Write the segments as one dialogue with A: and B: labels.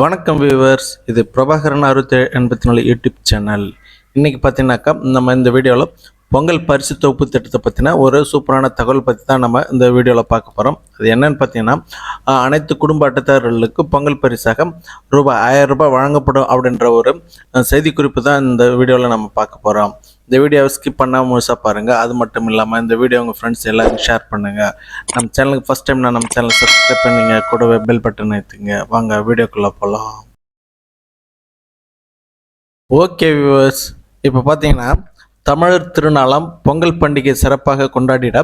A: வணக்கம் வியூவர்ஸ் இது பிரபாகரன் அறுபத்தி எண்பத்தி நாலு யூடியூப் சேனல். இன்றைக்கி பார்த்தீங்கன்னாக்கா நம்ம இந்த வீடியோவில் பொங்கல் பரிசு தொகுப்பு திட்டத்தை பற்றின ஒரு சூப்பரான தகவல் பற்றி தான் நம்ம இந்த வீடியோவில் பார்க்க போகிறோம் அது என்னன்னு பார்த்தீங்கன்னா அனைத்து குடும்ப அட்டைதாரர்களுக்கு பொங்கல் பரிசாக ரூபாய் ஆயிரம் ரூபாய் வழங்கப்படும் அப்படின்ற ஒரு செய்திக்குறிப்பு தான் இந்த வீடியோவில் நம்ம பார்க்க போகிறோம் இந்த வீடியோவை ஸ்கிப் பண்ணாமல் முழுசாக பாருங்கள் அது மட்டும் இல்லாமல் இந்த வீடியோ உங்கள் ஃப்ரெண்ட்ஸ் எல்லாருக்கும் ஷேர் பண்ணுங்கள் நம்ம சேனலுக்கு ஃபஸ்ட் டைம் நான் நம்ம சேனலை சப்ஸ்கிரைப் பண்ணுங்க. கூடவே பெல் பட்டன் ஏற்றுங்க வாங்க வீடியோக்குள்ளே போகலாம் ஓகே வியூவர்ஸ் இப்போ பார்த்தீங்கன்னா தமிழர் திருநாளாம் பொங்கல் பண்டிகை சிறப்பாக கொண்டாடிட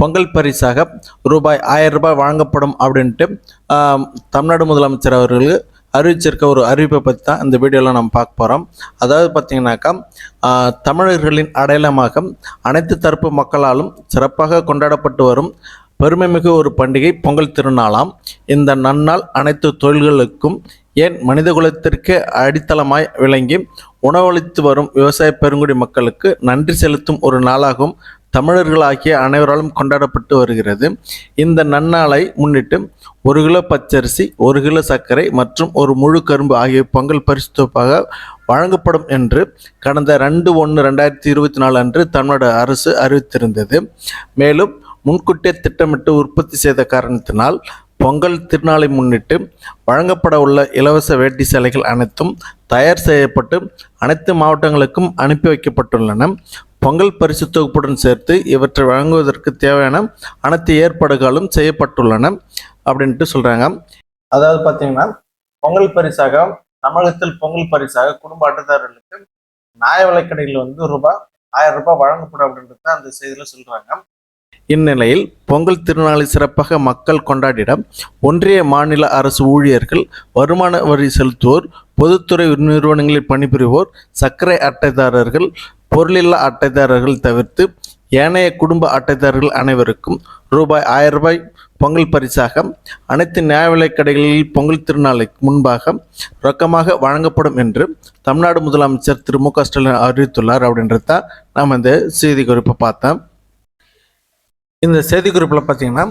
A: பொங்கல் பரிசாக ரூபாய் ஆயிரம் ரூபாய் வழங்கப்படும் அப்படின்ட்டு தமிழ்நாடு முதலமைச்சர் அவர்கள் அறிவிச்சிருக்க ஒரு அறிவிப்பை பற்றி தான் இந்த வீடியோவில் நம்ம பார்க்க போகிறோம் அதாவது பார்த்தீங்கன்னாக்கா தமிழர்களின் அடையாளமாக அனைத்து தரப்பு மக்களாலும் சிறப்பாக கொண்டாடப்பட்டு வரும் பெருமைமிகு ஒரு பண்டிகை பொங்கல் திருநாளாம். இந்த நன்னாள் அனைத்து தொழில்களுக்கும் ஏன் மனிதகுலத்திற்கு அடித்தளமாய் விளங்கி உணவளித்து வரும் விவசாய பெருங்குடி மக்களுக்கு நன்றி செலுத்தும் ஒரு நாளாகவும் தமிழர்களாகிய அனைவராலும் கொண்டாடப்பட்டு வருகிறது. இந்த நன்னாளை முன்னிட்டு ஒரு கிலோ பச்சரிசி ஒரு கிலோ சர்க்கரை மற்றும் ஒரு முழு கரும்பு ஆகிய பொங்கல் பரிசு தொகுப்பாக வழங்கப்படும் என்று கடந்த ரெண்டு ஒன்று ரெண்டாயிரத்தி இருபத்தி நாலு அன்று தமிழ்நாடு அரசு அறிவித்திருந்தது. மேலும் முன்கூட்டியே திட்டமிட்டு உற்பத்தி செய்த காரணத்தினால் பொங்கல் திருநாளை முன்னிட்டு வழங்கப்பட உள்ள இலவச வேட்டி சேலைகள் அனைத்தும் தயார் செய்யப்பட்டு அனைத்து மாவட்டங்களுக்கும் அனுப்பி வைக்கப்பட்டுள்ளன. பொங்கல் பரிசு தொகுப்புடன் சேர்த்து இவற்றை வழங்குவதற்கு தேவையான அனைத்து ஏற்பாடுகளும் செய்யப்பட்டுள்ளன அப்படின்ட்டு சொல்கிறாங்க அதாவது பார்த்தீங்கன்னா பொங்கல் பரிசாக தமிழகத்தில் பொங்கல் பரிசாக குடும்ப அட்டைதாரர்களுக்கு நியாய விலைக்கடையில் வந்து ரூபாய் ஆயிரம் ரூபாய் வழங்கப்படும் அப்படின்றது தான் அந்த செய்தியில் சொல்கிறாங்க இந்நிலையில் பொங்கல் திருநாளை சிறப்பாக மக்கள் கொண்டாடிட ஒன்றிய மாநில அரசு ஊழியர்கள் வருமான வரி செலுத்துவோர் பொதுத்துறை நிறுவனங்களில் பணிபுரிவோர் சர்க்கரை அட்டைதாரர்கள் பொருளில்லா அட்டைதாரர்கள் தவிர்த்து ஏனைய குடும்ப அட்டைதாரர்கள் அனைவருக்கும் ரூபாய் ஆயிரம் ரூபாய் பொங்கல் பரிசாக அனைத்து நியாய விலைக் கடைகளில் பொங்கல் திருநாளைக்கு முன்பாக ரொக்கமாக வழங்கப்படும் என்று தமிழ்நாடு முதலமைச்சர் திரு மு க ஸ்டாலின் அறிவித்துள்ளார். அப்படின்றத நாம் இந்த செய்தி குறிப்பை பார்த்தோம். இந்த செய்திக்குறிப்பில் பார்த்தீங்கன்னா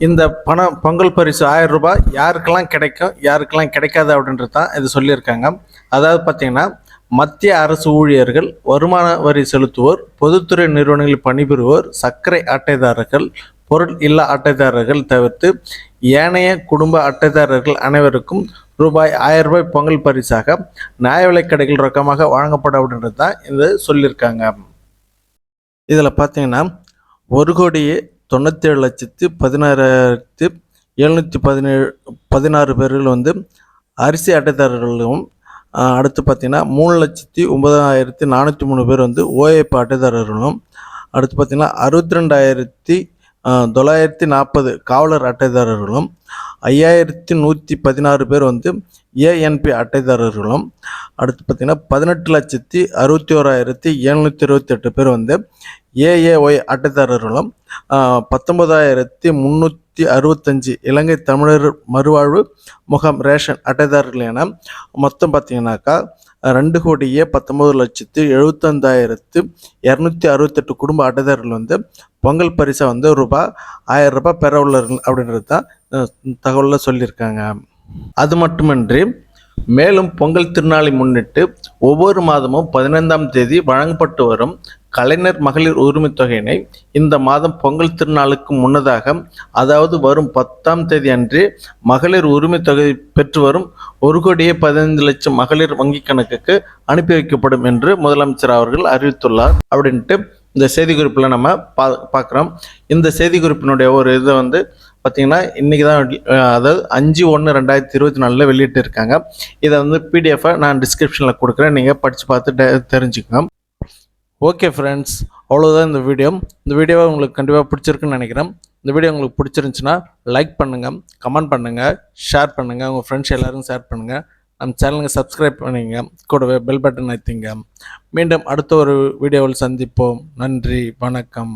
A: இந்த பணம் பொங்கல் பரிசு ஆயிரம் ரூபாய் யாருக்கெல்லாம் கிடைக்கும் யாருக்கெல்லாம் கிடைக்காது அப்படின்றது தான் இது சொல்லியிருக்காங்க. அதாவது பார்த்தீங்கன்னா மத்திய அரசு ஊழியர்கள் வருமான வரி செலுத்துவோர் பொதுத்துறை நிறுவனங்களில் பணிபுரிவோர் சர்க்கரை அட்டைதாரர்கள் பொருள் இல்லா அட்டைதாரர்கள் தவிர்த்து ஏனைய குடும்ப அட்டைதாரர்கள் அனைவருக்கும் ரூபாய் ஆயிரம் ரூபாய் பொங்கல் பரிசாக நியாய விலைக்கடைகள் ரொக்கமாக வழங்கப்படும் அப்படின்றது தான் இது சொல்லியிருக்காங்க. இதில் பார்த்தீங்கன்னா ஒரு கோடியே தொண்ணூற்றேழு லட்சத்து பதினாறாயிரத்து எழுநூற்றி பதினேழு பதினாறு பேர்கள் வந்து அரிசி அட்டைதாரர்களும் அடுத்து பார்த்தீங்கன்னா மூணு லட்சத்தி ஒன்பதாயிரத்தி நானூற்றி மூணு பேர் வந்து ஓஏபி அட்டைதாரர்களும் அடுத்து பார்த்தீங்கன்னா அறுபத்தி ரெண்டாயிரத்தி தொள்ளாயிரத்தி நாற்பது காவலர் அட்டைதாரர்களும் ஐயாயிரத்தி நூற்றி பதினாறு பேர் வந்து ஏஎன்பி அட்டைதாரர்களும் அடுத்து பார்த்தீங்கன்னா பதினெட்டு லட்சத்தி அறுபத்தி ஓராயிரத்தி எழுநூற்றி இருபத்தெட்டு பேர் வந்து ஏஏஒய் அட்டைதாரர்களும் பத்தொன்பதாயிரத்தி முந்நூற்றி அறுபத்தஞ்சு இலங்கை தமிழர் மறுவாழ்வு முகாம் ரேஷன் அட்டைதாரர்கள் என மொத்தம் பார்த்தீங்கன்னாக்கா ரெண்டு கோடியே பத்தொம்பது லட்சத்து எழுபத்தஞ்சாயிரத்து இரநூத்தி அறுபத்தெட்டு குடும்ப அட்டைதாரர்கள் வந்து பொங்கல் பரிசை வந்து ரூபாய் ஆயிரம் ரூபாய் பெற உள்ளார்கள் அப்படின்றது தான் தகவலில் சொல்லியிருக்காங்க. அது மட்டுமின்றி மேலும் பொங்கல் திருநாளை முன்னிட்டு ஒவ்வொரு மாதமும் பதினைந்தாம் தேதி வழங்கப்பட்டு வரும் கலைஞர் மகளிர் உரிமைத் தொகையினை இந்த மாதம் பொங்கல் திருநாளுக்கு முன்னதாக அதாவது வரும் பத்தாம் தேதி அன்று மகளிர் உரிமைத் தொகை பெற்று வரும் ஒரு கோடியே பதினைந்து லட்சம் மகளிர் வங்கிக் கணக்குக்கு அனுப்பி வைக்கப்படும் என்று முதலமைச்சர் அவர்கள் அறிவித்துள்ளார். அப்படின்ட்டு இந்த செய்திக்குறிப்பில் நம்ம பா பார்க்குறோம். இந்த செய்திக்குறிப்பினுடைய ஒரு இதை வந்து பார்த்தீங்கன்னா இன்றைக்கி தான் அதாவது அஞ்சு ஒன்று ரெண்டாயிரத்தி இருபத்தி நாலில் வெளியிட்டு இருக்காங்க இதை வந்து பிடிஎஃபை நான் டிஸ்கிரிப்ஷனில் கொடுக்குறேன். நீங்கள் படித்து பார்த்து தெரிஞ்சுக்கோங்க. ஓகே ஃப்ரெண்ட்ஸ் அவ்வளோதான் இந்த வீடியோ இந்த வீடியோவை உங்களுக்கு கண்டிப்பாக பிடிச்சிருக்குன்னு நினைக்கிறேன். இந்த வீடியோ உங்களுக்கு பிடிச்சிருந்துச்சுன்னா லைக் பண்ணுங்கள் கமெண்ட் பண்ணுங்கள் ஷேர் பண்ணுங்கள் உங்கள் ஃப்ரெண்ட்ஸ் எல்லாருக்கும் ஷேர் பண்ணுங்கள் நம்ம சேனலுக்கு சப்ஸ்கிரைப் பண்ணிங்க கூடவே பெல் பட்டன் அழுத்திங்க மீண்டும் அடுத்த ஒரு வீடியோவில் சந்திப்போம். நன்றி வணக்கம்.